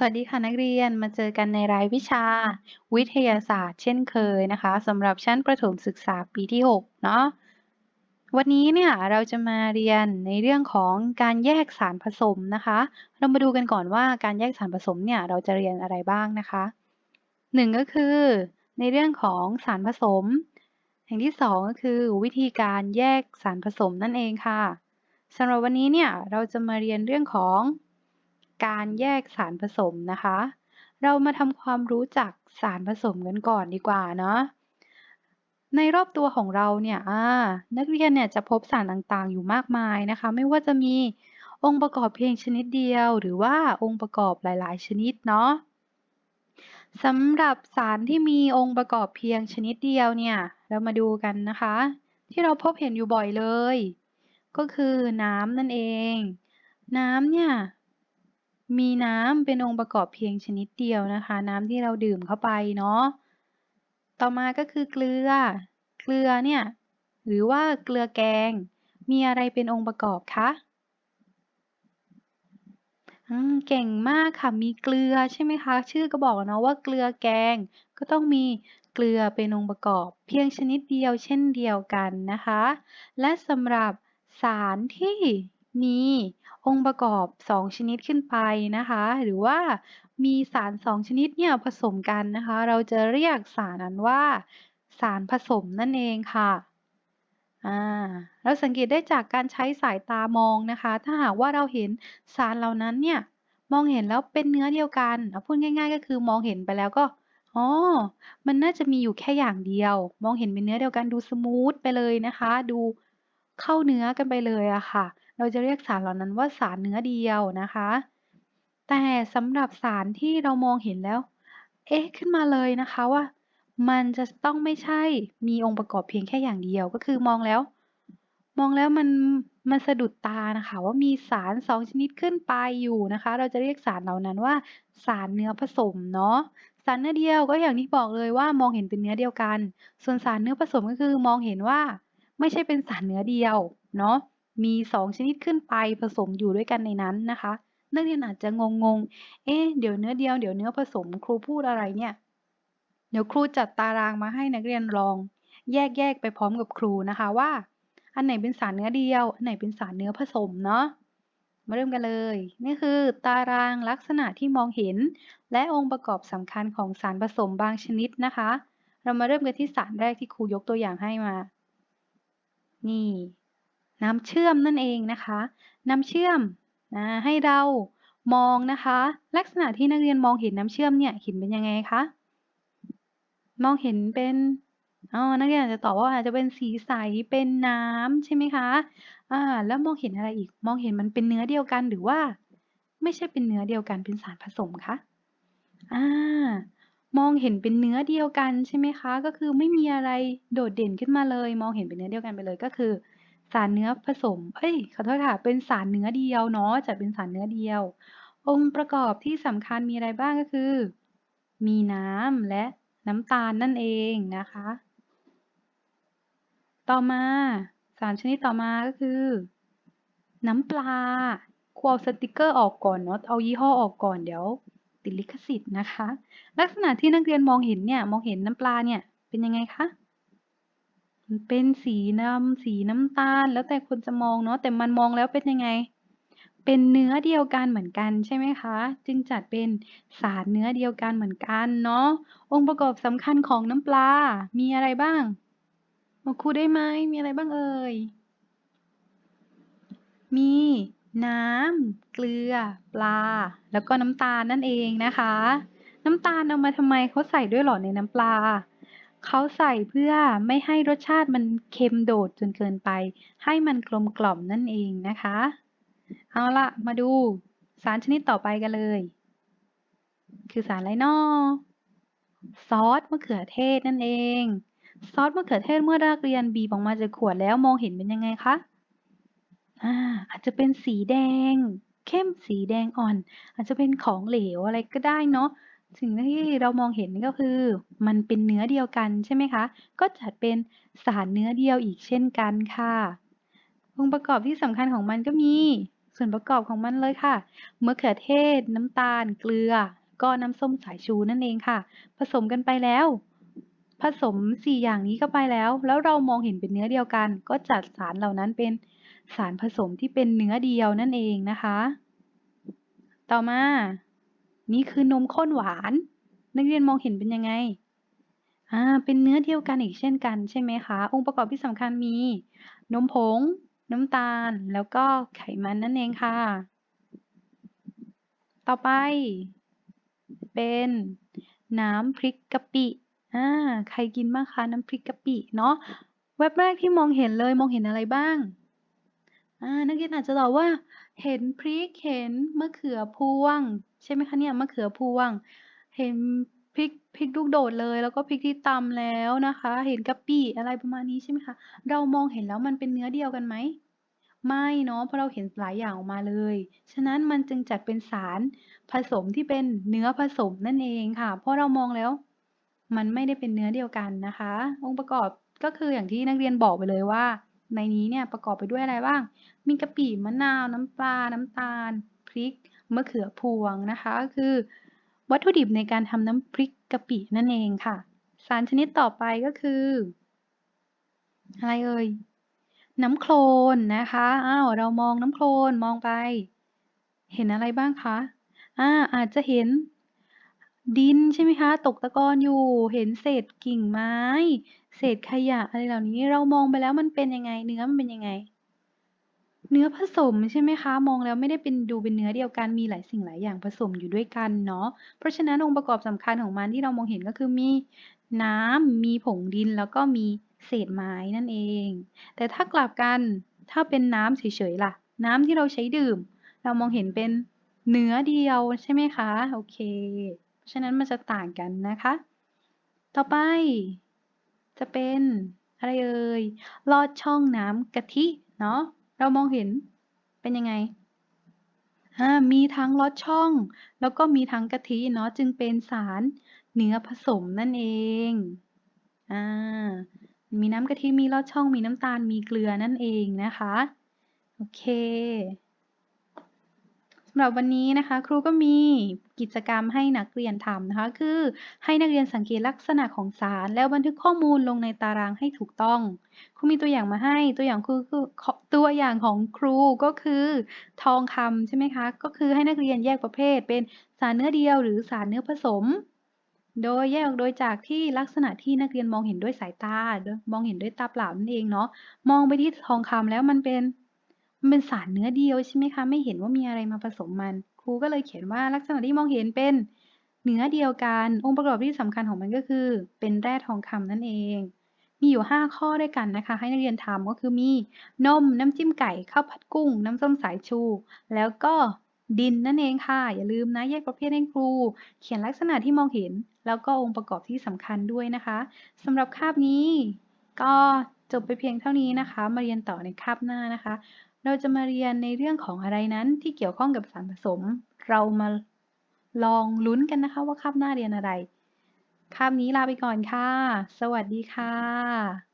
สวัสดีค่ะนักเรียนมาเจอกันในรายวิชา วิทยาศาสตร์ เช่นเคยนะคะสำหรับชั้นประถมศึกษาปีที่ 6 เนาะวันนี้เนี่ยเราจะมาเรียนในเรื่องของการแยกสารผสมนะคะ เรามาดูกันก่อนว่าการแยกสารผสมเนี่ยเราจะเรียนอะไรบ้างนะคะหนึ่งก็คือในเรื่องของสารผสม อย่างที่สองก็คือวิธีการแยกสารผสมนั่นเองค่ะสำหรับวันนี้เนี่ยเราจะมาเรียนเรื่องของ การแยกสารผสมนะคะ เรามาทำความรู้จักสารผสมกันก่อนดีกว่าเนาะในรอบตัวของเราเนี่ยนักเรียนเนี่ยจะพบสารต่างๆ อยู่มากมายนะคะ ไม่ว่าจะมีองค์ประกอบเพียงชนิดเดียว หรือว่าองค์ประกอบหลาย ๆ ชนิดเนาะสำหรับสารที่มีองค์ประกอบเพียงชนิดเดียวเนี่ย เรามาดูกันนะคะ ที่เราพบเห็นอยู่บ่อยเลย ก็คือน้ำนั่นเอง น้ำเนี่ย มีน้ำเป็นองค์ประกอบเพียงชนิดเดียวนะคะ น้ำที่เราดื่มเข้าไปเนาะต่อมาก็คือเกลือ เกลือเนี่ยหรือว่าเกลือแกง มีอะไรเป็นองค์ประกอบคะเก่งมากค่ะ มีเกลือใช่ไหมคะ ชื่อก็บอกเนาะว่าเกลือแกง ก็ต้องมีเกลือเป็นองค์ประกอบ เพียงชนิดเดียวเช่นเดียวกันนะคะ และสำหรับสารที่ มีองค์ประกอบ 2 ชนิดขึ้นไปนะคะ หรือว่ามีสาร 2 ชนิดเนี่ยผสมกันนะคะ เราจะเรียกสารนั้นว่า สารผสมนั่นเองค่ะเราสังเกตได้จากการใช้สายตามองนะคะ ถ้าหากว่าเราเห็นสารเหล่านั้นเนี่ยมองเห็นแล้วเป็นเนื้อเดียวกันเอาพูดง่ายๆ ก็คือมองเห็นไปแล้วก็อ๋อมันน่าจะมีอยู่แค่อย่างเดียว มองเห็นเป็นเนื้อเดียวกันดูสมูทไปเลยนะคะ ดูเข้าเนื้อกันไปเลยอะค่ะ เราจะเรียกสารเหล่านั้นว่าสารเนื้อเดียวนะคะ แต่สำหรับสารที่เรามองเห็นแล้ว เอ๊ะขึ้นมาเลยนะคะว่า มันจะต้องไม่ใช่มีองค์ประกอบเพียงแค่อย่างเดียวก็คือมองแล้ว มองแล้วมันมันสะดุดตานะคะ ว่ามีสารสองชนิดขึ้นไปอยู่นะคะ เราจะเรียกสารเหล่านั้นว่า สารเนื้อผสมเนาะสารเนื้อเดียวก็อย่างที่บอกเลยว่ามองเห็นเป็นเนื้อเดียวกัน ส่วนสารเนื้อผสมก็คือมองเห็นว่า ไม่ใช่เป็นสารเนื้อเดียวเนาะ มี 2 ชนิดขึ้นไปผสมอยู่ด้วยกันในนั้นนะคะ นักเรียนอาจจะงงๆเอ๊ะเดี๋ยวเนื้อเดียวเดี๋ยวเนื้อผสมครูพูดอะไรเนี่ย เดี๋ยวครูจัดตารางมาให้นักเรียนลอง แยกแยกไปพร้อมกับครูนะคะว่า อันไหนเป็นสารเนื้อเดียว อันไหนเป็นสารเนื้อผสมเนาะมาเริ่มกันเลย นี่คือตารางลักษณะที่มองเห็น และองค์ประกอบสำคัญของสารผสมบางชนิดนะคะ เรามาเริ่มกันที่สารแรกที่ครูยกตัวอย่างให้มา นี่ น้ำเชื่อมนั่นเองนะคะ น้ำเชื่อมนะให้เรามองนะคะ ลักษณะที่นักเรียนมองเห็นน้ำเชื่อมเนี่ยเห็นเป็นยังไงคะมองเห็นเป็นอ๋อนักเรียนอาจจะตอบว่าอาจจะเป็นสีใสเป็นน้ำใช่ไหมคะอ่าแล้วมองเห็นอะไรอีกมองเห็นมันเป็นเนื้อเดียวกันหรือว่า ไม่ใช่เป็นเนื้อเดียวกันเป็นสารผสมคะอ่ามองเห็นเป็นเนื้อเดียวกันใช่ไหมคะ ก็คือไม่มีอะไรโดดเด่นขึ้นมาเลย มองเห็นเป็นเนื้อเดียวกันไปเลยก็คือ สารเนื้อผสม เอ้ย ขอโทษค่ะ เป็นสารเนื้อเดียวเนาะ จะเป็นสารเนื้อเดียว องค์ประกอบที่สำคัญมีอะไรบ้างก็คือ มีน้ำและน้ำตาลนั่นเองนะคะ ต่อมาสารชนิดต่อมาก็คือ น้ำปลาครูเอาสติกเกอร์ออกก่อนเนาะ เอายี่ห้อออกก่อนเดี๋ยว ติดลิขสิทธิ์นะคะ ลักษณะที่นักเรียนมองเห็นเนี่ย มองเห็นน้ำปลาเนี่ย เป็นยังไงคะ เป็นสีดำสีน้ำตาล แล้วแต่คนจะมองเนาะ แต่มันมองแล้วเป็นยังไง เป็นเนื้อเดียวกันเหมือนกันใช่ไหมคะ จึงจัดเป็นสารเนื้อเดียวกันเหมือนกันเนาะ องค์ประกอบสำคัญของน้ำปลา มีอะไรบ้างมาครูได้ไหม มีอะไรบ้างเอ่ย มีน้ำ เกลือ ปลา แล้วก็น้ำตาลนั่นเองนะคะ น้ำตาลเอามาทำไมเขาใส่ด้วยหรอในน้ำปลา เขาใส่เพื่อไม่ให้รสชาติมันเค็มโดดจนเกินไป ให้มันกลมกล่อมนั่นเองนะคะ เอาละมาดูสารชนิดต่อไปกันเลย คือสารอะไรนอซอสมะเขือเทศนั่นเอง ซอสมะเขือเทศเมื่อนักเรียนบีบออกมาจากขวดแล้วมองเห็นเป็นยังไงคะอ่าอาจจะเป็นสีแดง เข้มสีแดงอ่อน อาจจะเป็นของเหลวอะไรก็ได้เนาะ สิ่งที่เรามองเห็นก็คือ มันเป็นเนื้อเดียวกันใช่ไหมคะ ก็จัดเป็นสารเนื้อเดียวอีกเช่นกันค่ะ องค์ประกอบที่สำคัญของมันก็มี ส่วนประกอบของมันเลยค่ะมะเขือเทศ น้ำตาล เกลือ ก็น้ำส้มสายชูนั่นเองค่ะ ผสมกันไปแล้ว ผสม 4 อย่างนี้เข้าไปแล้ว แล้วเรามองเห็นเป็นเนื้อเดียวกัน ก็จัดสารเหล่านั้นเป็นสารผสมที่เป็นเนื้อเดียวนั่นเองนะคะ ต่อมา นี่คือนมข้นหวาน นักเรียนมองเห็นเป็นยังไง อ่า เป็นเนื้อเดียวกันอีกเช่นกันใช่ไหมคะ องค์ประกอบที่สำคัญมี นมผง น้ำตาล แล้วก็ไขมันนั่นเองค่ะ ต่อไป เป็นน้ำพริกกะปิ อ่า ใครกินบ้างคะน้ำพริกกะปิเนาะแวบแรกที่มองเห็นเลยมองเห็นอะไรบ้าง อ่า นักเรียนอาจจะตอบว่า เห็นพริก เห็นมะเขือพวง ใช่ไหมคะเนี่ยมะเขือพวง เห็นพริกพริกลูกโดดเลย แล้วก็พริกที่ตำแล้วนะคะ เห็นกะปิอะไรประมาณนี้ใช่ไหมคะ เรามองเห็นแล้วมันเป็นเนื้อเดียวกันไหมไม่เนาะเพราะเราเห็นหลายอย่างออกมาเลย ฉะนั้นมันจึงจัดเป็นสารผสมที่เป็นเนื้อผสมนั่นเองค่ะ เพราะเรามองแล้ว มันไม่ได้เป็นเนื้อเดียวกันนะคะ องค์ประกอบก็คืออย่างที่นักเรียนบอกไปเลยว่า ในนี้เนี่ยประกอบไปด้วยอะไรบ้าง มีกะปิมะนาว น้ำปลา น้ำตาล พริก มะเขือพวงนะคะก็คือ วัตถุดิบในการทำน้ำพริกกะปินั่นเองค่ะ สารชนิดต่อไปก็คือ อะไรเอ่ยน้ำโคลนนะคะอ้าวเรามองน้ำโคลนมองไป เห็นอะไรบ้างคะอาอาจจะเห็นดินใช่ไหมคะ ตกตะกอนอยู่เห็นเศษกิ่งไม้ เศษขยะอะไรเหล่านี้เรามองไปแล้วมันเป็นยังไงเนื้อมันเป็นยังไง เนื้อผสมใช่ไหมคะ มองแล้วไม่ได้เป็นดูเป็นเนื้อเดียวกัน มีหลายสิ่งหลายอย่างผสมอยู่ด้วยกันเนาะ เพราะฉะนั้นองค์ประกอบสำคัญของมันที่เรามองเห็นก็คือมีน้ำ มีผงดินแล้วก็มีเศษไม้นั่นเอง แต่ถ้ากลับกันถ้าเป็นน้ำเฉยๆล่ะ น้ำที่เราใช้ดื่ม เรามองเห็นเป็นเนื้อเดียวใช่ไหมคะ โอเค เพราะฉะนั้นมันจะต่างกันนะคะ ต่อไป จะเป็นอะไรเอ่ยลอดช่องน้ำกะทิเนาะ เรามองเห็นเป็นยังไงมีทั้งลอดช่อง แล้วก็มีทั้งกะทิเนาะจึงเป็นสารเนื้อผสมนั่นเองอามีน้ำกะทิมีลอดช่อง มีน้ำตาลมีเกลือนั่นเองนะคะ โอเคำหรับวันนี้นะคะ ครูก็มีกิจกรรมให้นักเรียนทำนะคะ คือให้นักเรียนสังเกตลักษณะของสาร แล้วบันทึกข้อมูลลงในตารางให้ถูกต้องครูมีตัวอย่างมาให้ตัวอย่างคือตัวอย่างของครูก็คือทองคำใช่ไหมคะก็คือให้นักเรียนแยกประเภท เป็นสารเนื้อเดียว หรือสารเนื้อผสม โดยแยกออกโดยจากที่ลักษณะที่นักเรียนมองเห็นด้วยสายตามองเห็นด้วยตาเปล่านั่นเองเนาะมองไปที่ทองคำแล้วมันเป็น มันเป็นสารเนื้อเดียวใช่ไหมคะ ไม่เห็นว่ามีอะไรมาผสมมัน ครูก็เลยเขียนว่าลักษณะที่มองเห็นเป็นเนื้อเดียวกัน องค์ประกอบที่สำคัญของมันก็คือ เป็นแร่ทองคำนั่นเอง มีอยู่ 5 ข้อด้วยกันนะคะ ให้นักเรียนทำก็คือมีนม น้ำจิ้มไก่ ข้าวผัดกุ้ง น้ำส้มสายชู แล้วก็ดินนั่นเองค่ะ อย่าลืมนะแยกประเภทให้ครู เขียนลักษณะที่มองเห็น แล้วก็องค์ประกอบที่สำคัญด้วยนะคะสำหรับคาบนี้ ก็จบไปเพียงเท่านี้นะคะ มาเรียนต่อในคาบหน้านะคะ เราจะมาเรียนในเรื่องของอะไรนั้นที่เกี่ยวข้องกับสารผสม เรามาลองลุ้นกันนะคะว่าคาบหน้าเรียนอะไร คาบนี้ลาไปก่อนค่ะ สวัสดีค่ะ